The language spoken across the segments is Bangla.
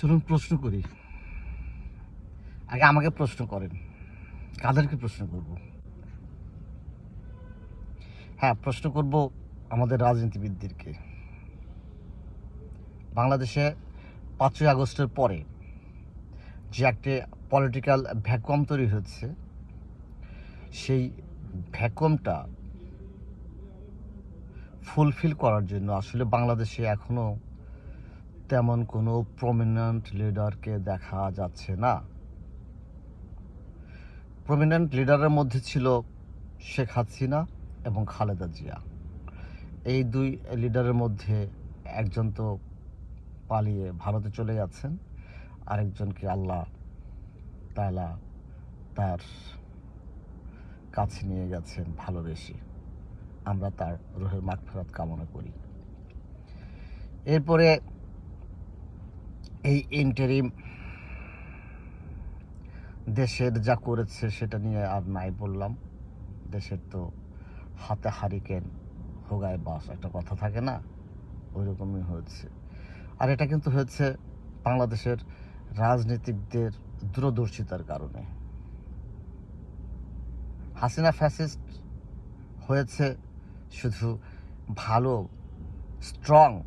চলুন প্রশ্ন করি। আগে আমাকে প্রশ্ন করেন। কাদেরকে প্রশ্ন করব? হ্যাঁ প্রশ্ন করব আমাদের রাজনীতিবিদদেরকে। বাংলাদেশে পাঁচই আগস্টের পরে যে একটি পলিটিক্যাল ভ্যাকুয়াম তৈরি হচ্ছে, সেই ভ্যাকুয়ামটা ফুলফিল করার জন্য আসলে বাংলাদেশে এখনও তেমন কোনো প্রমিনেন্ট লিডারকে দেখা যাচ্ছে না। প্রমিনেন্ট লিডারের মধ্যে ছিল শেখ হাসিনা এবং খালেদা জিয়া। এই দুই লিডারের মধ্যে একজন তো পালিয়ে ভারতে চলে গেছেন আরেকজনকে আল্লাহ তালা তার কাছে নিয়ে গেছেন ভালোবেসে। আমরা তার রোহের মাগফেরাত কামনা করি। এরপরে এই ইন্টারিম দেশের যা করেছে সেটা নিয়ে আর নাই বললাম। দেশের তো হাতে হারিকেন, হোগায় বাস, একটা কথা থাকে না? ওই রকমই হয়েছে। আর এটা কিন্তু হয়েছে বাংলাদেশের রাজনীতিকদের দূরদর্শিতার কারণে। হাসিনা ফ্যাসিস্ট হয়েছে শুধু ভালো স্ট্রং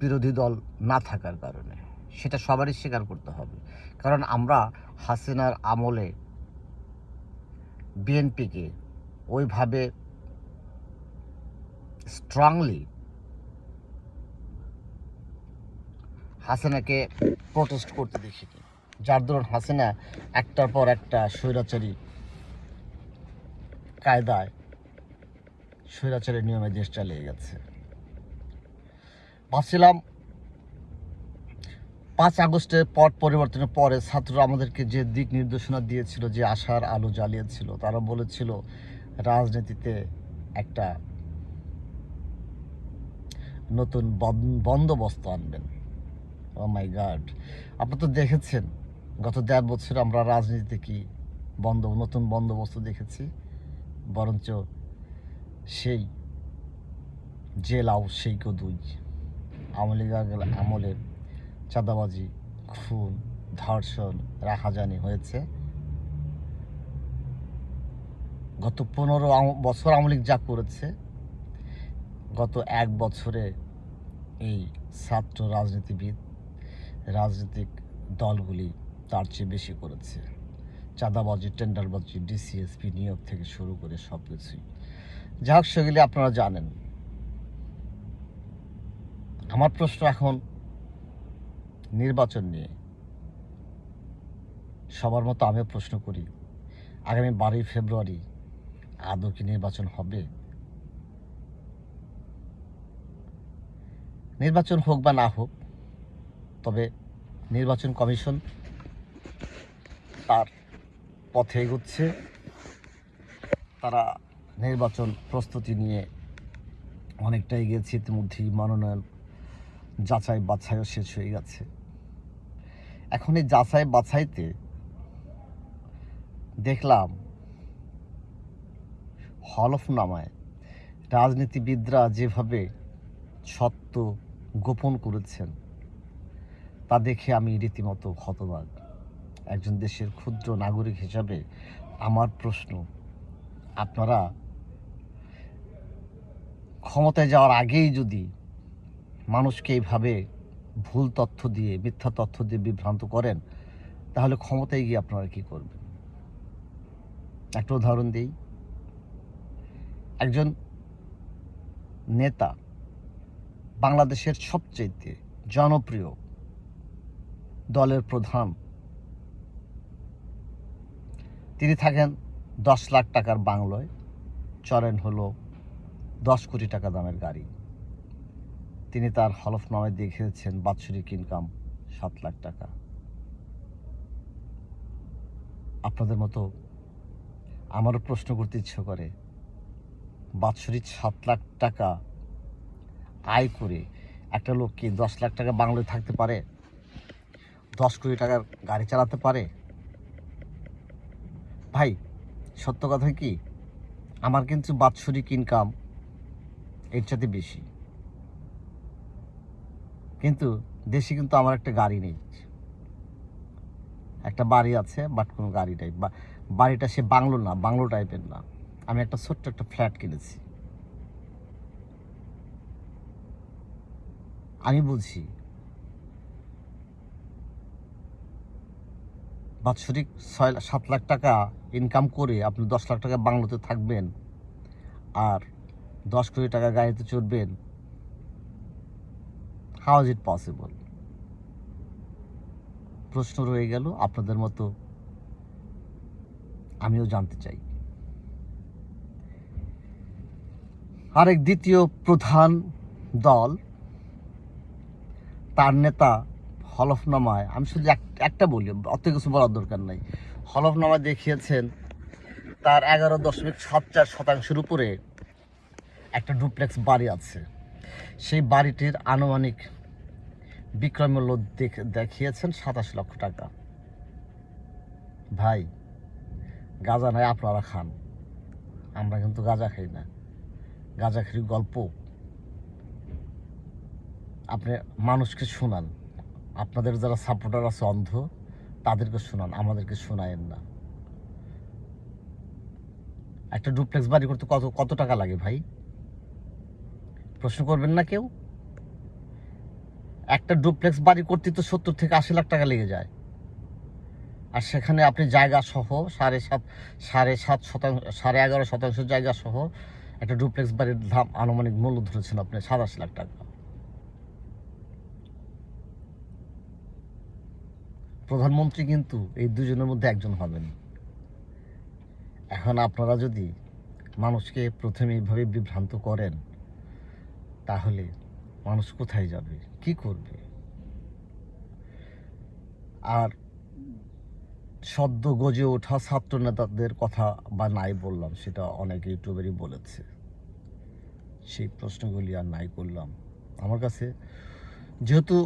বিরোধী দল না থাকার কারণে। সেটা সবারই স্বীকার করতে হবে। কারণ আমরা হাসিনার আমলে বিএনপিকে ওইভাবে স্ট্রংলি হাসিনাকে প্রোটেস্ট করতে দেখিনি। যার দরুন হাসিনা একটার পর একটা স্বৈরাচারী কায়দায় স্বৈরাচারের নিয়মে দেশ চালিয়ে গেছে। ভাবছিলাম পাঁচ আগস্টের পট পরিবর্তনের পরে ছাত্ররা আমাদেরকে যে দিক নির্দেশনা দিয়েছিল, যে আশার আলো জ্বালিয়েছিল, তারা বলেছিল রাজনীতিতে একটা নতুন বন- বন্দোবস্ত আনবেন। ও মাই গাড আপনি তো দেখেছেন, গত দেড় বছর আমরা রাজনীতিতে কি বন্ধ, নতুন বন্দোবস্ত দেখেছি, বরঞ্চ সেই জেলাও সেই দুই আওয়ামী লীগ আমলে চাঁদাবাজি, খুন, ধর্ষণ, রাহাজানি হয়েছে। গত পনেরো বছর আওয়ামী যা করেছে, গত এক বছরে এই ছাত্র রাজনীতিবিদ, রাজনৈতিক দলগুলি তার চেয়ে বেশি করেছে। চাঁদাবাজি, টেন্ডারবাজি, ডিসিএসপি নিয়োগ থেকে শুরু করে সব কিছুই যা হোক সেগুলি আপনারা জানেন। আমার প্রশ্ন এখন নির্বাচন নিয়ে। সবার মতো আমিও প্রশ্ন করি, আগামী বারোই ফেব্রুয়ারি আদৌ কি নির্বাচন হবে? নির্বাচন হোক বা না হোক, তবে নির্বাচন কমিশন তার পথে এগোচ্ছে। তারা নির্বাচন প্রস্তুতি নিয়ে অনেকটা এগিয়েছে, ইতিমধ্যেই মনোনয়ন যাচাই বাছাইও শেষ হয়ে গেছে। এখন এই যাচাই বাছাইতে দেখলাম হলফনামায় রাজনীতিবিদরা যেভাবে সত্য গোপন করেছেন, তা দেখে আমি রীতিমতো হতবাক একজন দেশের ক্ষুদ্র নাগরিক হিসাবে আমার প্রশ্ন, আপনারা ক্ষমতায় যাওয়ার আগেই যদি মানুষকে এইভাবে ভুল তথ্য দিয়ে, মিথ্যা তথ্য দিয়ে বিভ্রান্ত করেন, তাহলে ক্ষমতায় গিয়ে আপনারা কি করবেন? একটা উদাহরণ দিই। একজন নেতা বাংলাদেশের সবচেয়ে জনপ্রিয় দলের প্রধান। তিনি থাকেন দশ লাখ টাকার বাংলোয়, চরেন হলো দশ কোটি টাকা দামের গাড়ি। তিনি তার হলফনামায় দেখিয়েছেন, বাৎসরিক ইনকাম সাত লাখ টাকা। আপনাদের মতো আমারও প্রশ্ন করতে ইচ্ছে করে, বাৎসরিক সাত লাখ টাকা আয় করে একটা লোক কি দশ লাখ টাকা বাংলায় থাকতে পারে? দশ কোটি টাকার গাড়ি চালাতে পারে? ভাই, সত্য কথা কি? আমার কিন্তু বাৎসরিক ইনকাম এর সাথে বেশি। কিন্তু দেশে কিন্তু আমার একটা গাড়ি নেই। একটা বাড়ি আছে বাট কোনো গাড়ি টাইপ বা বাড়িটা সে বাংলো না, বাংলো টাইপের না। আমি একটা ছোট্ট একটা ফ্ল্যাট কিনেছি। আমি বুঝি বাৎসরিক ছয় সাত লাখ টাকা ইনকাম করে আপনি দশ লাখ টাকা বাংলোতে থাকবেন আর দশ কোটি টাকা গাড়িতে চড়বেন। হাউ ইজ ইট পসিবল প্রশ্ন রয়ে গেল আপনাদের মতো। আমিও জানতে চাই। আরেক দ্বিতীয় প্রধান দল, তার নেতা হলফনামায়, আমি শুধু এক- একটা বলি, অত কিছু বলার দরকার নাই। হলফনামায় দেখিয়েছেন, তার এগারো দশমিক সাত চার শতাংশের উপরে একটা ডুপ্লেক্স বাড়ি আছে। সেই বাড়িটির আনুমানিক বিক্রয় মূল্য দেখ- দেখিয়েছেন সাতাশ লক্ষ টাকা। ভাই, গাঁজা নাই আপনারা খান। আমরা কিন্তু গাঁজা খাই না। গাঁজা খাই গল্প। আপনি মানুষকে শোনান। আপনাদের যারা সাপোর্টার আছে অন্ধ, তাদেরকে শোনান। আমাদেরকে শোনায়েন না। একটা ডুপ্লেক্স বাড়ি করতে কত কত টাকা লাগে ভাই? প্রশ্ন করবেন না কেউ? একটা ডুপ্লেক্স বাড়ি করতে তো সত্তর থেকে আশি লাখ টাকা লেগে যায়। আর সেখানে আপনি জায়গা সহ সাড়ে সাত সাড়ে সাত শতাংশ, সাড়ে এগারো শতাংশ জায়গা সহ একটা ডুপ্লেক্স বাড়ির দাম আনুমানিক মূল্য ধরেছেন আপনি সাতাশ লাখ টাকা। প্রধানমন্ত্রী কিন্তু এই দুজনের মধ্যে একজন হবেন। এখন আপনারা যদি মানুষকে প্রথমে এইভাবে বিভ্রান্ত করেন, তাহলে মানুষ কোথায় যাবে? কি করবে? আর সদ্য গজে ওঠা ছাত্র নেতাদের কথা বা নাই বললাম, সেটা অনেক ইউটিউবেরই বলেছে। সেই প্রশ্নগুলি আর নাই করলাম। আমার কাছে যেহেতু